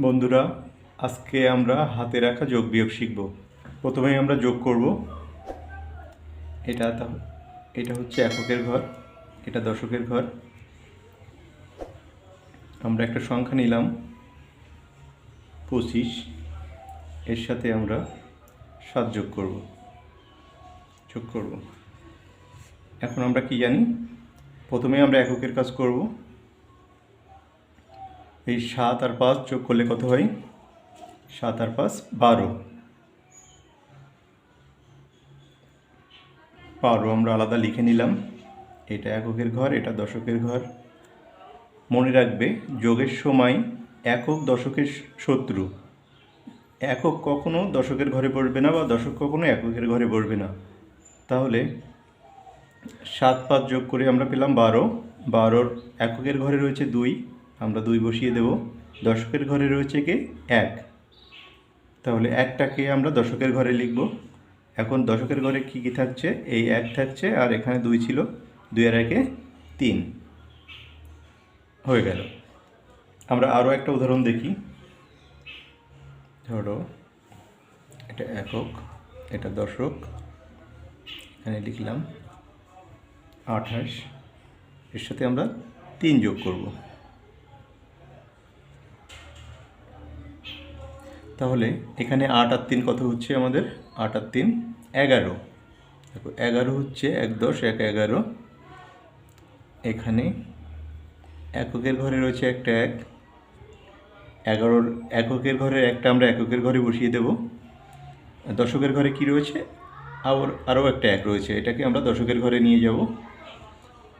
বন্ধুরা, আজকে আমরা হাতে রাখা যোগ বিয়োগ শিখব। প্রথমেই আমরা যোগ করব। এটা এটা হচ্ছে এককের ঘর, এটা দশকের ঘর। আমরা একটা সংখ্যা নিলাম, পঁচিশ। এর সাথে আমরা সাত যোগ করব। যোগ করব। এখন আমরা কি জানি? প্রথমে আমরা এককের কাজ করব। এই সাত আর পাঁচ যোগ করলে কত হয়? সাত আর পাঁচ, বারো। বারো আমরা আলাদা লিখে নিলাম। এটা এককের ঘর, এটা দশকের ঘর। মনে রাখবে, যোগের সময় একক দশকের শত্রু। একক কখনো দশকের ঘরে পড়বে না বা দশক কখনো এককের ঘরে পড়বে না। তাহলে সাত পাঁচ যোগ করে আমরা পেলাম বারো। বারোর এককের ঘরে রয়েছে দুই। আমরা দুই বসিয়ে দেব। দশকের ঘরে রয়েছে কে? এক। তাহলে একটাকে আমরা দশকের ঘরে লিখব। এখন দশকের ঘরে কী কী থাকছে? এই এক থাকছে আর এখানে দুই ছিল। দুই আর একে তিন। হয়ে গেল। আমরা আরও একটা উদাহরণ দেখি। ধরো, এটা একক, এটা দশক। এখানে লিখলাম আঠাশ। এর সাথে আমরা তিন যোগ করব। তাহলে এখানে আট আর তিন কত হচ্ছে আমাদের? আট আর তিন, এগারো। দেখো, এগারো হচ্ছে এক দশ, এক এগারো। এখানে এককের ঘরে রয়েছে একটা এক। এগারোর এককের ঘরে একটা আমরা এককের ঘরে বসিয়ে দেব। দশকের ঘরে কি রয়েছে? আবার আরও একটা এক রয়েছে, এটাকে আমরা দশকের ঘরে নিয়ে যাব।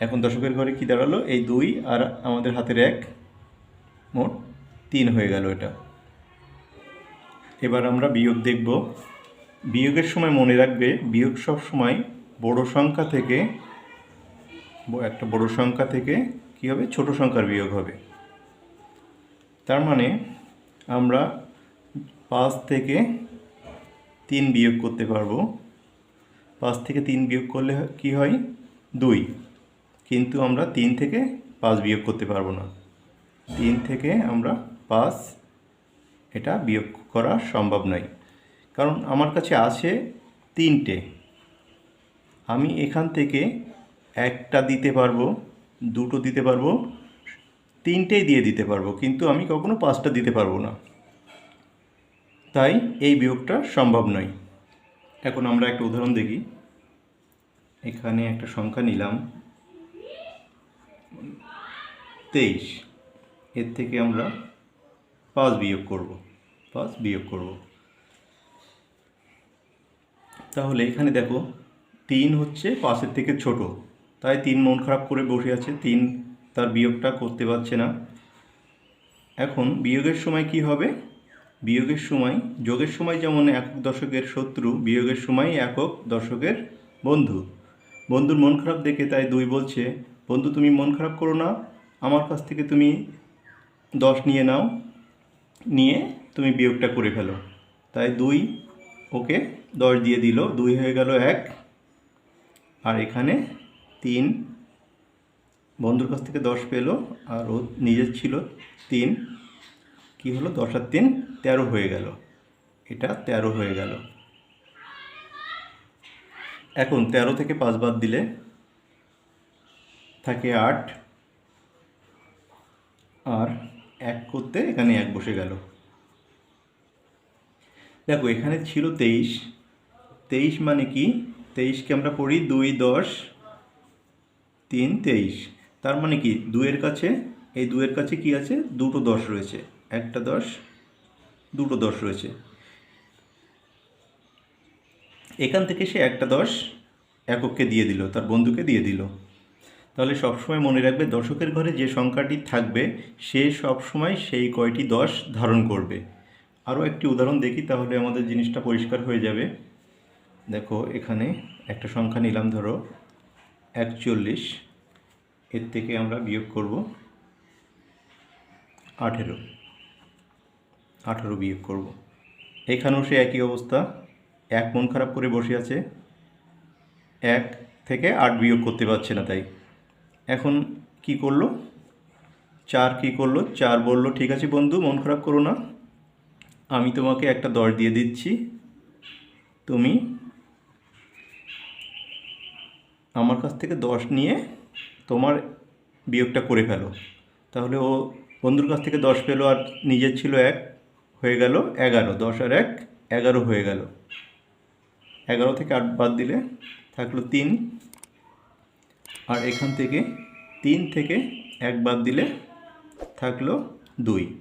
এখন দশকের ঘরে কি দাঁড়াল? এই দুই আর আমাদের হাতের এক। মোট তিন হয়ে গেল এটা। এবার আমরা বিয়োগ দেখব। বিয়োগের সময় মনে রাখবে, বিয়োগ সব সময় বড় সংখ্যা থেকে, একটা বড় সংখ্যা থেকে কি হবে? ছোট সংখ্যার বিয়োগ হবে। তার মানে আমরা পাঁচ থেকে তিন বিয়োগ করতে পারব। পাঁচ থেকে তিন বিয়োগ করলে কি হয়? দুই। কিন্তু আমরা তিন থেকে পাঁচ বিয়োগ করতে পারব না। তিন থেকে আমরা পাঁচ এটা বিয়োগ করা সম্ভব নয়। কারণ আমার কাছে আছে তিনটে। আমি এখান থেকে একটা দিতে পারব, দুটো দিতে পারব, তিনটেই দিয়ে দিতে পারব, কিন্তু আমি কখনো পাঁচটা দিতে পারব না। তাই এই বিয়োগটা সম্ভব নয়। এখন আমরা একটা উদাহরণ দেখি। এখানে একটা সংখ্যা নিলাম তেইশ। এর থেকে আমরা পাঁচ বিয়োগ করব। পাঁচ বিয়োগ করব। তাহলে এখানে দেখো, তিন হচ্ছে পাঁচের থেকে ছোট। তাই তিন মন খারাপ করে বসে আছে, তিন তার বিয়োগটা করতে পারছে না। এখন বিয়োগের সময় কি হবে? বিয়োগের সময়, যোগের সময় যেমন একক দশকের শত্রু, বিয়োগের সময় একক দশকের বন্ধু। বন্ধুর মন খারাপ দেখে তাই দুই বলছে, বন্ধু, তুমি মন খারাপ করো না। আমার কাছ থেকে তুমি দশ নিয়ে নাও। নিয়ে তুমি বিয়োগটা করে ফেলো। তাই দুই, ওকে দশ দিয়ে দিল। দুই হয়ে গেল এক। আর এখানে তিন। বন্ধুর কাছ থেকে দশ পেল। আর ও নিজের ছিল তিন। কি হলো? দশ আর তিন, তেরো হয়ে গেল। এটা তেরো হয়ে গেল। এখন তেরো থেকে পাঁচ বাদ দিলে থাকে আট। আর এক করতে এখানে এক বসে গেল। দেখো, এখানে ছিল তেইশ। তেইশ মানে কি? তেইশকে আমরা পড়ি দুই, দশ, তিন, তেইশ। তার মানে কি? দুয়ের কাছে, এই দুয়ের কাছে কি আছে? দুটো দশ রয়েছে। একটা দশ, দুটো দশ রয়েছে। এখান থেকে সে একটা দশ একককে দিয়ে দিল, তার বন্ধুকে দিয়ে দিল। তাহলে সবসময় মনে রাখবে, দশকের ঘরে যে সংখ্যাটি থাকবে, সে সবসময় সেই কয়টি দশ ধারণ করবে। আরও একটি উদাহরণ দেখি, তাহলে আমাদের জিনিসটা পরিষ্কার হয়ে যাবে। দেখো, এখানে একটা সংখ্যা নিলাম, ধরো, একচল্লিশ। এর থেকে আমরা বিয়োগ করব আঠেরো। আঠেরো বিয়োগ করব। এখানেও সে একই অবস্থা। এক মন খারাপ করে বসে আছে। এক থেকে আট বিয়োগ করতে পারছে না তাই। এখন কি করল? চার কী করল? চার বলল, ঠিক আছে বন্ধু, মন খারাপ করো না। আমি তোমাকে একটা দশ দিয়ে দিচ্ছি। তুমি আমার কাছ থেকে দশ নিয়ে তোমার বিয়োগটা করে ফেলো। তাহলে ও বন্ধুর কাছ থেকে দশ পেল আর নিজের ছিল এক, হয়ে গেল এগারো। দশ আর এক, এগারো হয়ে গেল। এগারো থেকে আট বাদ দিলে থাকল তিন। আর এখান থেকে তিন থেকে এক বাদ দিলে থাকল দুই।